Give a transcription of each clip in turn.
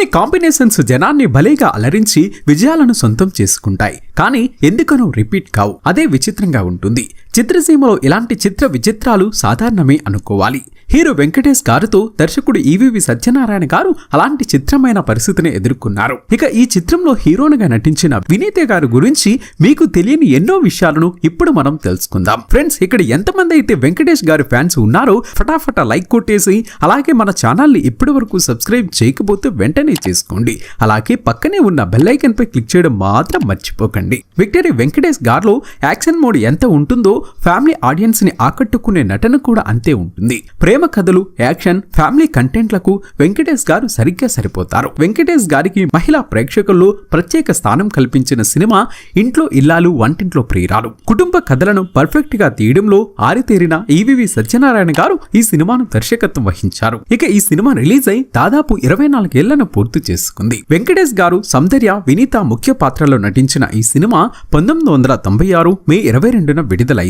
కొన్ని కాంబినేషన్స్ జనాన్ని భలేగా అలరించి విజయాలను సొంతం చేసుకుంటాయి. కానీ ఎందుకనో రిపీట్ కావు. అదే విచిత్రంగా ఉంటుంది. చిత్రసీమలో ఇలాంటి చిత్ర విచిత్రాలు సాధారణమే అనుకోవాలి. హీరో వెంకటేష్ గారితో దర్శకుడు ఈవీవి సత్యనారాయణ గారు అలాంటి చిత్రమైన పరిస్థితిని ఎదుర్కొన్నారు. ఇక ఈ చిత్రంలో హీరోనుగా నటించిన వినీత గారి గురించి మీకు తెలియని ఎన్నో విషయాలను ఇప్పుడు మనం తెలుసుకుందాం. ఫ్రెండ్స్ ఇక్కడ ఎంతమంది అయితే వెంకటేష్ గారి ఫ్యాన్స్ ఉన్నారో ఫటాఫటా లైక్ కొట్టేసి అలాగే మన ఛానల్ని ఇప్పటి వరకు సబ్స్క్రైబ్ చేయకపోతే వెంటనే చేసుకోండి. అలాగే పక్కనే ఉన్న బెల్లైకన్ పై క్లిక్ చేయడం మాత్రం మర్చిపోకండి. విక్టరీ వెంకటేష్ గారిలో యాక్షన్ మోడ్ ఎంత ఉంటుందో ఫ్యామిలీ ఆడియన్స్ని ఆకట్టుకునే నటన కూడా అంతే ఉంటుంది. ప్రేమ కథలు యాక్షన్ ఫ్యామిలీ కంటెంట్లకు వెంకటేష్ గారు సరిగ్గా సరిపోతారు. వెంకటేష్ గారికి మహిళా ప్రేక్షకుల్లో ప్రత్యేక స్థానం కల్పించిన సినిమా ఇంట్లో ఇల్లాలు వంటింట్లో ప్రియురాలు. కుటుంబ కథలను పర్ఫెక్ట్గా తీయడంలో ఆరితేరిన ఈవివి సత్యనారాయణ గారు ఈ సినిమాను దర్శకత్వం వహించారు. ఇక ఈ సినిమా రిలీజ్ అయి దాదాపు ఇరవై నాలుగేళ్ళను పూర్తి చేసుకుంది. వెంకటేష్ గారు సౌందర్య వినీత ముఖ్య పాత్రలో నటించిన ఈ సినిమా పంతొమ్మిది వందల తొంభై ఆరు మే ఇరవై రెండున విడుదలైంది.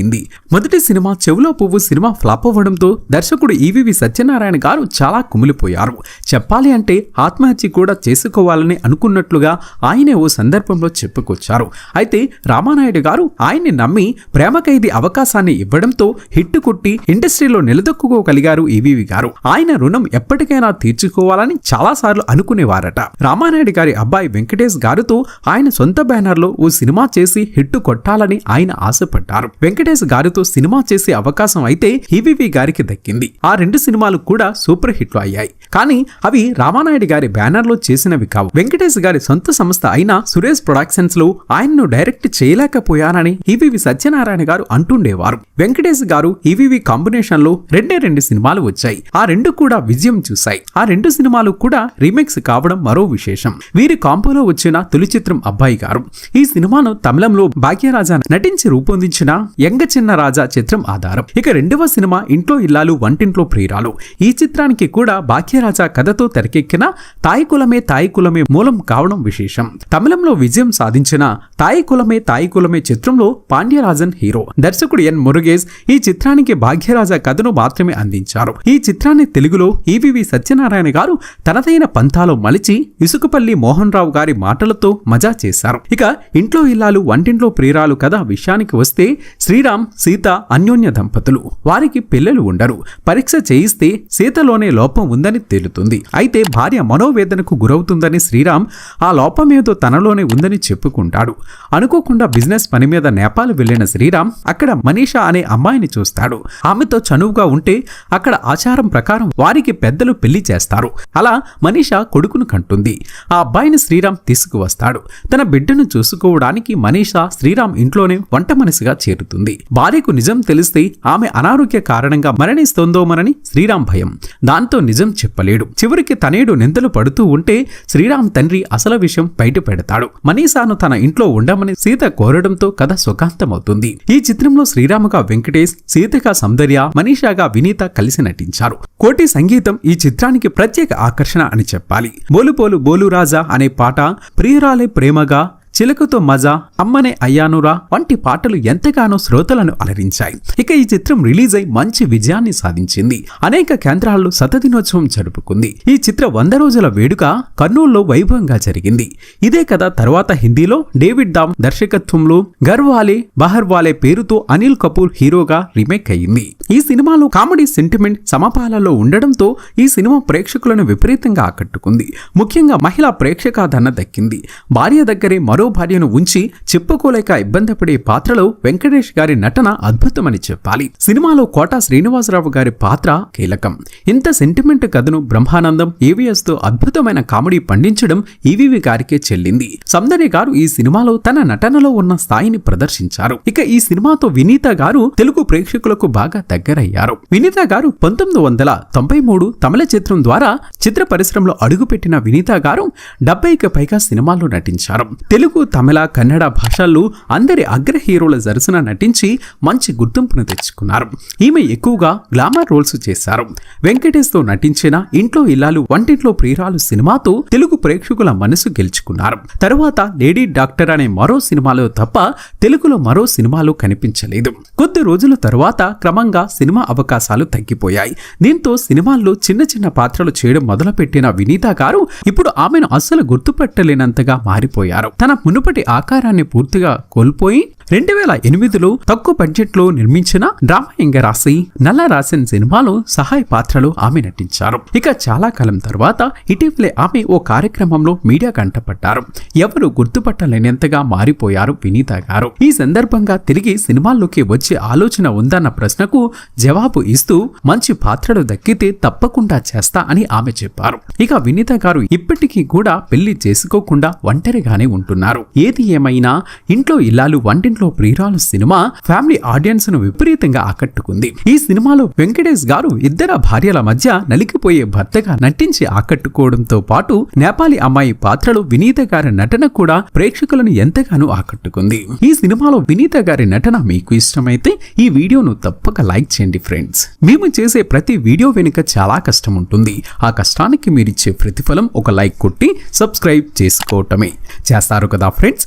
మొదటి సినిమా చెవులో పువ్వు సినిమా ఫ్లాప్ అవ్వడంతో దర్శకుడు ఈవివి సత్యనారాయణ గారు చాలా కుమిలిపోయారు. చెప్పాలి అంటే ఆత్మహత్య కూడా చేసుకోవాలని అనుకున్నట్లుగా ఆయనే ఓ సందర్భంలో చెప్పుకొచ్చారు. అయితే రామానాయుడు గారు ఆయన్ని నమ్మి ప్రేమ ఖైదీ అవకాశాన్ని ఇవ్వడంతో హిట్ కొట్టి ఇండస్ట్రీలో నిలదొక్కుకోగలిగారు ఈవీవి గారు. ఆయన రుణం ఎప్పటికైనా తీర్చుకోవాలని చాలాసార్లు అనుకునేవారట. రామానాయుడు గారి అబ్బాయి వెంకటేష్ గారితో ఆయన సొంత బ్యానర్లో ఓ సినిమా చేసి హిట్ కొట్టాలని ఆయన ఆశపడ్డారు. వెంకటేష్ గారితో సినిమా చేసే అవకాశం అయితే హివివి గారికి దక్కింది. ఆ రెండు సినిమాలు కూడా సూపర్ హిట్లు అయ్యాయి. కానీ అవి రామానాయుడు గారి బ్యానర్లో చేసినవి కావు. వెంకటేష్ గారి సొంత సంస్థ అయిన సురేష్ ప్రొడక్షన్స్లో ఆయన్ను డైరెక్ట్ చేయలేకపోయానని హివివి సత్యనారాయణ గారు అంటుండేవారు. వెంకటేష్ గారు హివివి కాంబినేషన్లో రెండే రెండు సినిమాలు వచ్చాయి. ఆ రెండు కూడా విజయం చూశాయి. ఆ రెండు సినిమాలు కూడా రీమేక్స్ కావడం మరో విశేషం. వీరి కాంపోలో వచ్చిన తొలి చిత్రం అబ్బాయి గారు. ఈ సినిమాను తమిళంలో భాగ్యరాజా నటించి రూపొందించిన యంగ్ చిన్న రాజా చిత్రం ఆధారం. ఇక రెండవ సినిమా ఇంట్లో ఇల్లాలు వంటింట్లో ప్రియురాలు. ఈ చిత్రానికి కూడా భాగ్యరాజా కథతో తెరకెక్కిన తాయి కులమే తాయి కులమే మూలం కావడం విశేషం. తమిళంలో విజయం సాధించిన తాయి కులమే తాయి కులమే చిత్రంలో పాండ్యరాజన్ హీరో. దర్శకుడు ఎన్ మురుగేష్ ఈ చిత్రానికి భాగ్యరాజా కథను మాత్రమే అందించారు. ఈ చిత్రాన్ని తెలుగులో ఈవివి సత్యనారాయణ గారు తనదైన పంథాలో మలిచి ఇసుకపల్లి మోహన్ రావు గారి మాటలతో మజా చేశారు. ఇక ఇంట్లో ఇల్లాలు వంటింట్లో ప్రియురాలు కథ విషయానికి వస్తే శ్రీరామ్ సీత అన్యోన్య దంపతులు. వారికి పిల్లలు ఉండరు. పరీక్ష చేయిస్తే సీతలోనే లోపం ఉందని తేలుతుంది. అయితే భార్య మనోవేదనకు గురవుతుందని శ్రీరామ్ ఆ లోపం ఏదో తనలోనే ఉందని చెప్పుకుంటాడు. అనుకోకుండా బిజినెస్ పని మీద నేపాల్ వెళ్ళిన శ్రీరామ్ అక్కడ మనీషా అనే అమ్మాయిని చూస్తాడు. ఆమెతో చనువుగా ఉంటే అక్కడ ఆచారం ప్రకారం వారికి పెద్దలు పెళ్ళి చేస్తారు. అలా మనీషా కొడుకును కంటుంది. ఆ అబ్బాయిని శ్రీరామ్ తీసుకువస్తాడు. తన బిడ్డను చూసుకోవడానికి మనీష శ్రీరామ్ ఇంట్లోనే వంట మనిషిగా చేరుతుంది. భార్యకు నిజం తెలిస్తే ఆమె అనారోగ్య కారణంగా మరణిస్తోందోమనని శ్రీరామ్ భయం. దాంతో నిజం చెప్పలేడు. చివరికి తనేడు నిందలు పడుతూ ఉంటే శ్రీరామ్ తండ్రి అసలు విషయం బయట పెడతాడు. మనీషాను తన ఇంట్లో ఉండమని సీత కోరడంతో కథ సుఖాంతమవుతుంది ఈ చిత్రంలో శ్రీరాముగా వెంకటేష్ సీతగా సౌందర్య మనీషాగా వినీత కలిసి నటించారు. కోటి సంగీతం ఈ చిత్రానికి ప్రత్యేక ఆకర్షణ అని చెప్పాలి. బోలుపోలు బోలు రాజా అనే పాట ప్రియురాలే ప్రేమగా చిలకతో మజా అమ్మనే అయ్యానురా వంటి పాటలు ఎంతగానో శ్రోతలను అలరించాయి. ఇక ఈ చిత్రం రిలీజ్ అయి మంచి విజయాన్ని సాధించింది. అనేక కేంద్రాల్లో శతదినోత్సవం జరుపుకుంది. ఈ చిత్ర వంద రోజుల వేడుక కర్నూలులో వైభవంగా జరిగింది. ఇదే కథ తర్వాత హిందీలో డేవిడ్ దామ్ దర్శకత్వంలో గర్వాలే బహర్వాలే పేరుతో అనిల్ కపూర్ హీరోగా రీమేక్ అయ్యింది ఈ సినిమాలో కామెడీ సెంటిమెంట్ సమపాలలో ఉండడంతో ఈ సినిమా ప్రేక్షకులను విపరీతంగా ఆకట్టుకుంది. ముఖ్యంగా మహిళా ప్రేక్షకాదరణ దక్కింది. భార్య దగ్గరే మరో భార్యను ఉంచి చెప్పుకోలేక ఇబ్బంది పడే పాత్రలో వెంకటేష్ గారి నటన అద్భుతమని చెప్పాలి. సినిమాలో కోట శ్రీనివాసరావు గారి పాత్ర కీలకం. ఇంత సెంటిమెంట్ కథను బ్రహ్మానందం ఏవిఎస్తో అద్భుతమైన కామెడీ పండించడం ఈవీవి గారికే చెల్లింది. సౌందర్య గారు ఈ సినిమాలో తన నటనలో ఉన్న స్థాయిని ప్రదర్శించారు. ఇక ఈ సినిమాతో వినీత గారు తెలుగు ప్రేక్షకులకు బాగా దగ్గరయ్యారు. వినీత గారు పంతొమ్మిది వందల తొంభై మూడు తమిళ చిత్రం ద్వారా చిత్ర పరిశ్రమలో అడుగుపెట్టిన వినీత గారు డెబ్బైకి పైగా సినిమాల్లో నటించారు. తెలుగు తెలుగు తమిళ కన్నడ భాషల్లో అందరి అగ్ర హీరోల సరసన నటించి మంచి గుర్తింపును తెచ్చుకున్నారు. ఈమె ఎక్కువగా గ్లామర్ రోల్స్ చేశారు. వెంకటేష్తో నటించిన ఇంట్లో ఇల్లాలు వంటింట్లో ప్రియురాలు సినిమాతో తెలుగు ప్రేక్షకుల మనసు గెలుచుకున్నారు. తరువాత లేడీ డాక్టర్ అనే మరో సినిమాలో తప్ప తెలుగులో మరో సినిమాలో కనిపించలేదు. కొద్ది రోజుల తరువాత క్రమంగా సినిమా అవకాశాలు తగ్గిపోయాయి. దీంతో సినిమాల్లో చిన్న చిన్న పాత్రలు చేయడం మొదలుపెట్టిన వినీత గారు ఇప్పుడు ఆమెను అస్సలు గుర్తుపట్టలేనంతగా మారిపోయారు. తన మునుపటి ఆకారాన్ని పూర్తిగా కోల్పోయి రెండు వేల ఎనిమిదిలో తక్కువ బడ్జెట్లో నిర్మించిన డ్రామా రాసి నల్ల రాసిన సినిమాలో సహాయ పాత్రలో ఆమె నటించారు. ఇక చాలా కాలం తర్వాత ఇటీవలే ఆమె ఓ కార్యక్రమంలో మీడియా కంటపడ్డారు. ఎవరు గుర్తుపట్టలేనంతగా మారిపోయారు వినీత గారు. ఈ సందర్భంగా తిరిగి సినిమాల్లోకి వచ్చే ఆలోచన ఉందన్న ప్రశ్నకు జవాబు ఇస్తూ మంచి పాత్రలు దక్కితే తప్పకుండా చేస్తా అని ఆమె చెప్పారు. ఇక వినీత గారు ఇప్పటికీ కూడా పెళ్ళి చేసుకోకుండా ఒంటరిగానే ఉంటున్నారు. ఏది ఏమైనా ఇంట్లో ఇల్లాలు వంటింట్లో ప్రియురాలు సినిమా ఫ్యామిలీ ఆడియన్స్ను విపరీతంగా ఆకట్టుకుంది. ఈ సినిమాలో వెంకటేష్ గారు ఇద్దరు భార్యల మధ్య నలిగిపోయే భర్తగా నటించి ఆకట్టుకోవడంతో పాటు నేపాలి అమ్మాయి పాత్రలో వినీత గారి నటన కూడా ప్రేక్షకులను ఎంతగానో ఆకట్టుకుంది. ఈ సినిమాలో వినీత గారి నటన మీకు ఇష్టమైతే ఈ వీడియోను తప్పక లైక్ చేయండి ఫ్రెండ్స్. మేము చేసే ప్రతి వీడియో వెనుక చాలా కష్టం ఉంటుంది. ఆ కష్టానికి మీరిచ్చే ప్రతిఫలం ఒక లైక్ కొట్టి సబ్స్క్రైబ్ చేసుకోవటమే. చేస్తారు కదా ఫ్రెండ్స్?